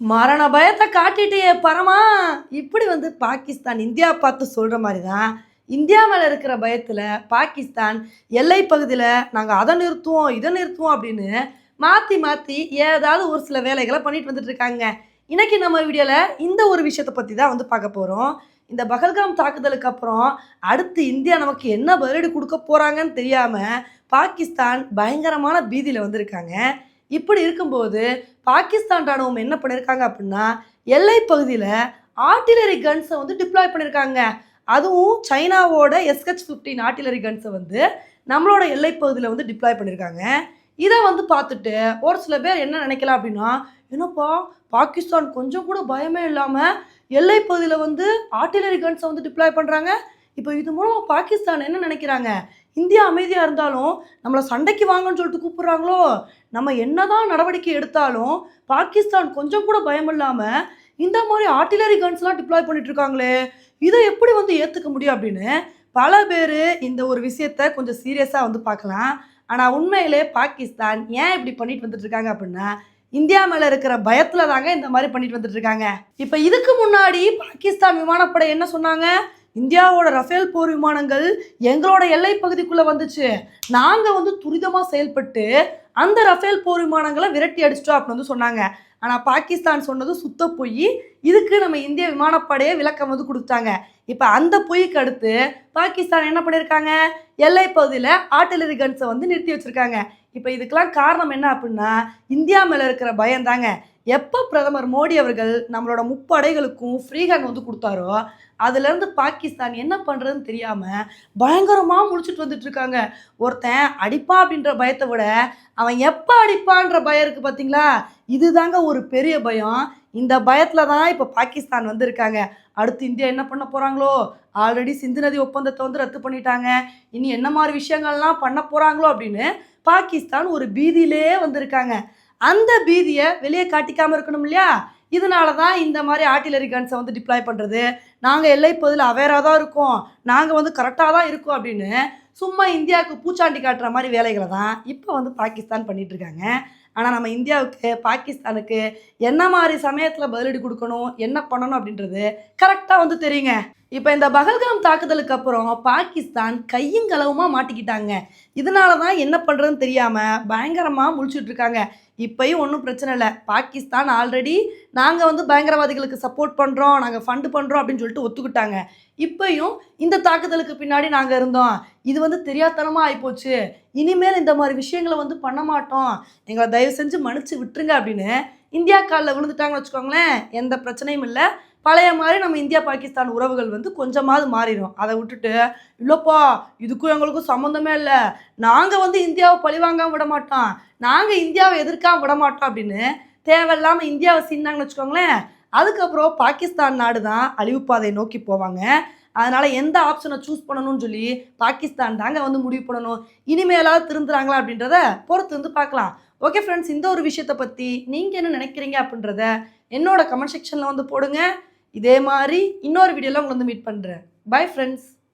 மரண பயத்தை காட்டிட்டே பரமா. இப்படி வந்து பாகிஸ்தான் இந்தியா பார்த்து சொல்கிற மாதிரி தான் இந்தியா மேலே இருக்கிற பயத்தில் பாகிஸ்தான் எல்லை பகுதியில் நாங்கள் அதை நிறுத்துவோம் இதை நிறுத்துவோம் அப்படின்னு மாற்றி மாற்றி ஏதாவது ஒரு சில வேலைகளை பண்ணிட்டு வந்துட்டு இருக்காங்க. இன்னைக்கு நம்ம வீடியோவில் இந்த ஒரு விஷயத்தை பற்றி தான் வந்து பார்க்க போகிறோம் இந்த பகல்காம் தாக்குதலுக்கு அப்புறம் அடுத்து இந்தியா நமக்கு என்ன பதிலடி கொடுக்க போகிறாங்கன்னு தெரியாமல் பாகிஸ்தான் பயங்கரமான பீதியில் வந்திருக்காங்க. இப்படி இருக்கும்போது பாகிஸ்தான் ராணுவம் என்ன பண்ணியிருக்காங்க அப்படின்னா எல்லை பகுதியில் ஆர்டிலரி கன்ஸை வந்து டிப்ளாய் பண்ணியிருக்காங்க அதுவும் சைனாவோட எஸ்ஹெச் ஃபிஃப்டீன் ஆர்டிலரி கன்ஸை வந்து நம்மளோட எல்லை பகுதியில் வந்து டிப்ளாய் பண்ணியிருக்காங்க இதை வந்து பார்த்துட்டு ஒரு சில பேர் என்ன நினைக்கலாம் அப்படின்னா என்னப்பா பாகிஸ்தான் கொஞ்சம் கூட பயமே இல்லாமல் எல்லை பகுதியில் வந்து ஆர்டிலரி கன்ஸை வந்து டிப்ளாய் பண்ணுறாங்க இப்போ இது மூலமாக பாகிஸ்தான் என்ன நினைக்கிறாங்க? இந்தியா அமைதியாக இருந்தாலும் நம்மளை சண்டைக்கு வாங்கன்னு சொல்லிட்டு கூப்பிட்றாங்களோ? நம்ம என்னதான் நடவடிக்கை எடுத்தாலும் பாகிஸ்தான் கொஞ்சம் கூட பயம் இல்லாமல் இந்த மாதிரி ஆர்டிலரி கன்ஸ்லாம் டிப்ளாய் பண்ணிட்டு இருக்காங்களே இதை எப்படி வந்து ஏற்றுக்க முடியும் அப்படின்னு பல பேர் இந்த ஒரு விஷயத்த கொஞ்சம் சீரியஸாக வந்து பார்க்கலாம். ஆனால் உண்மையிலே பாகிஸ்தான் ஏன் இப்படி பண்ணிட்டு வந்துட்டு இருக்காங்க அப்படின்னா இந்தியா மேலே இருக்கிற பயத்தில் தாங்க இந்த மாதிரி பண்ணிட்டு வந்துட்டு இருக்காங்க. இப்போ இதுக்கு முன்னாடி பாகிஸ்தான் விமானப்படை என்ன சொன்னாங்க? இந்தியாவோட ரஃபேல் போர் விமானங்கள் எங்களோட எல்லை பகுதிக்குள்ளே வந்துச்சு. நாங்கள் வந்து துரிதமாக செயல்பட்டு அந்த ரஃபேல் போர் விமானங்களை விரட்டி அடிச்சிட்டோம் அப்படின்னு வந்து சொன்னாங்க. ஆனால் பாகிஸ்தான் சொன்னது சுத்த பொய். இதுக்கு நம்ம இந்திய விமானப்படையே விளக்கம் வந்து கொடுத்தாங்க. இப்போ அந்த பொய்க்கு அடுத்து பாகிஸ்தான் என்ன பண்ணியிருக்காங்க எல்லை பகுதியில் ஆர்டிலரி கன்ஸை வந்து நிறுத்தி வச்சுருக்காங்க. இப்போ இதுக்கெல்லாம் காரணம் என்ன அப்படின்னா இந்தியா மேலே இருக்கிற பயம் தாங்க. எப்போ பிரதமர் மோடி அவர்கள் நம்மளோட முப்படைகளுக்கும் ஃப்ரீ ஹேண்ட் வந்து கொடுத்தாரோ அதுலேருந்து பாகிஸ்தான் என்ன பண்ணுறதுன்னு தெரியாமல் பயங்கரமாக முடிச்சுட்டு வந்துட்டு இருக்காங்க. ஒருத்தன் அடிப்பா அப்படின்ற பயத்தை விட அவன் எப்போ அடிப்பான்ற பயம் இருக்குது பார்த்தீங்களா இதுதாங்க ஒரு பெரிய பயம். இந்த பயத்தில் தான் இப்போ பாகிஸ்தான் வந்திருக்காங்க. அடுத்து இந்தியா என்ன பண்ண போகிறாங்களோ ஆல்ரெடி சிந்து நதி ஒப்பந்தத்தை வந்து ரத்து பண்ணிட்டாங்க. இனி என்ன மாதிரி விஷயங்கள்லாம் பண்ண போகிறாங்களோ அப்படின்னு பாகிஸ்தான் ஒரு பீதியிலே வந்திருக்காங்க. அந்த பீதியை வெளியே காட்டிக்காமல் இருக்கணும் இல்லையா? இதனால தான் இந்த மாதிரி ஆர்டிலரி கன்ஸை வந்து டிப்ளாய் பண்ணுறது நாங்கள் எல்லை பகுதியில் அவேராக தான் இருக்கோம். நாங்கள் வந்து கரெக்டாக தான் இருக்கோம் அப்படின்னு சும்மா இந்தியாவுக்கு பூச்சாண்டி காட்டுற மாதிரி வேலைகளை தான் இப்போ வந்து பாகிஸ்தான் பண்ணிகிட்ருக்காங்க ஆனால் நம்ம இந்தியாவுக்கு பாகிஸ்தானுக்கு என்ன மாதிரி சமயத்தில் பதிலடி கொடுக்கணும் என்ன பண்ணணும் அப்படின்றது கரெக்டாக வந்து தெரியுங்க. இப்போ இந்த பகல்காம் தாக்குதலுக்கு அப்புறம் பாகிஸ்தான் கையுங்களவுமா மாட்டிக்கிட்டாங்க. இதனால தான் என்ன பண்ணுறதுன்னு தெரியாமல் பயங்கரமாக முழிச்சுட்டு இருக்காங்க. இப்பயும் ஒன்றும் பிரச்சனை இல்லை. பாகிஸ்தான் ஆல்ரெடி நாங்கள் வந்து பயங்கரவாதிகளுக்கு சப்போர்ட் பண்ணுறோம் நாங்கள் ஃபண்டு பண்ணுறோம் அப்படின்னு சொல்லிட்டு ஒத்துக்கிட்டாங்க. இப்பயும் இந்த தாக்குதலுக்கு பின்னாடி நாங்கள் இருந்தோம். இது வந்து தெரியாதனமாக ஆகிப்போச்சு இனிமேல் இந்த மாதிரி விஷயங்களை வந்து பண்ண மாட்டோம். எங்களை தயவு செஞ்சு மன்னிச்சு விட்டுருங்க அப்படின்னு இந்தியா காலில் விழுந்துட்டாங்கன்னு வச்சுக்கோங்களேன் எந்த பிரச்சனையும் இல்லை. பழைய மாதிரி நம்ம இந்தியா பாகிஸ்தான் உறவுகள் வந்து கொஞ்சமாவது மாறிடும் அதை விட்டுட்டு இல்லைப்பா இதுக்கும் எங்களுக்கும் சம்மந்தமே இல்லை. நாங்கள் வந்து இந்தியாவை பழிவாங்காமல் விட மாட்டோம். நாங்கள் இந்தியாவை எதிர்க்காம விட மாட்டோம் அப்படின்னு தேவையில்லாமல் இந்தியாவை சின்னாங்கன்னு வச்சுக்கோங்களேன் அதுக்கப்புறம் பாகிஸ்தான் நாடு தான் அழிவு நோக்கி போவாங்க. அதனால் எந்த ஆப்ஷனை சூஸ் பண்ணணும்னு சொல்லி பாகிஸ்தான் தாங்க வந்து முடிவு பண்ணணும். இனிமேலாவது திருந்துறாங்களா அப்படின்றத பொறுத்து வந்து பார்க்கலாம். ஓகே ஃப்ரெண்ட்ஸ் இந்த ஒரு விஷயத்தை பற்றி நீங்கள் என்ன நினைக்கிறீங்க அப்படின்றத என்னோட கமெண்ட் செக்ஷனில் வந்து போடுங்க. இதே மாதிரி இன்னொரு வீடியோவில் உங்களை வந்து மீட் பண்ணுறேன் பை ஃப்ரெண்ட்ஸ்